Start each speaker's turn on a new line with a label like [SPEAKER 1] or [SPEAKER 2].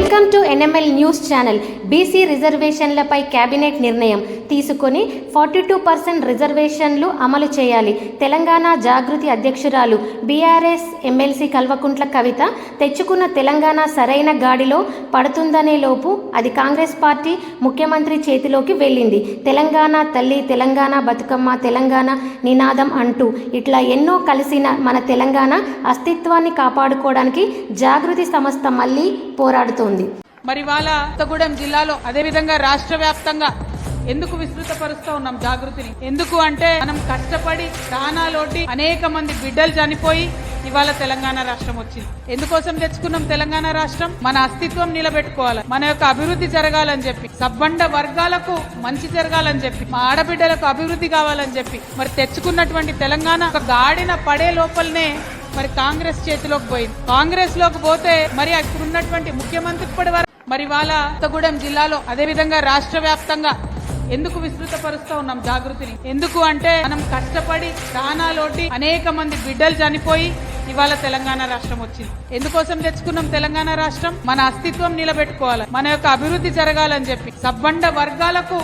[SPEAKER 1] Welcome to NML news channel. BC రిజర్వేషన్లపై cabinet నిర్ణయం. తీసుకొని forty two percent రిజర్వేషన్లు అమలు చేయాలి. తెలంగాణ జాగృతి అధ్యక్షురాలు బీఆర్ఎస్ ఎమ్మెల్సీ కల్వకుంట్ల కవిత తెచ్చుకున్న తెలంగాణ సరైన గాడిలో పడుతుందనే లోపు అది కాంగ్రెస్ పార్టీ ముఖ్యమంత్రి చేతిలోకి వెళ్ళింది. తెలంగాణ తల్లి తెలంగాణ బతుకమ్మ తెలంగాణ నినాదం అంటూ ఇట్లా ఎన్నో కలిసిన మన తెలంగాణ అస్తిత్వాన్ని కాపాడుకోవడానికి జాగృతి సంస్థ మళ్ళీ పోరాడుతోంది.
[SPEAKER 2] మరి వాళ్ళ కొత్తగూడెం జిల్లాలో అదే విధంగా రాష్ట్ర వ్యాప్తంగా ఎందుకు విస్తృతపరుస్తూ ఉన్నాం జాగృతిని? ఎందుకు అంటే మనం కష్టపడి ప్రాణాలోటి అనేక మంది బిడ్డలు చనిపోయి ఇవాళ తెలంగాణ రాష్ట్రం వచ్చింది. ఎందుకోసం తెచ్చుకున్నాం తెలంగాణ రాష్ట్రం? మన అస్తిత్వం నిలబెట్టుకోవాలి. మన యొక్క అభివృద్ధి జరగాలని చెప్పి. సబ్బండ వర్గాలకు మంచి జరగాలని చెప్పి. మా ఆడబిడ్డలకు అభివృద్ధి కావాలని చెప్పి. మరి తెచ్చుకున్నటువంటి తెలంగాణ ఒక గాడిన పడే లోపలనే మరి కాంగ్రెస్ చేతిలోకి పోయింది. కాంగ్రెస్లోకి పోతే మరి అక్కడ ఉన్నటువంటి ముఖ్యమంత్రి ఇప్పటి వరకు మరి వాళ్ళ కొత్తగూడెం జిల్లాలో అదే విధంగా రాష్ట్ర వ్యాప్తంగా ఎందుకు విస్తృతపరుస్తూ ఉన్నాం జాగృతిని? ఎందుకు అంటే మనం కష్టపడి ప్రాణాలోటి అనేక మంది బిడ్డలు చనిపోయి ఇవాళ తెలంగాణ రాష్ట్రం వచ్చింది. ఎందుకోసం తెచ్చుకున్నాం తెలంగాణ రాష్ట్రం? మన అస్తిత్వం నిలబెట్టుకోవాలి. మన యొక్క అభివృద్ధి జరగాలని చెప్పి. సబ్బండ వర్గాలకు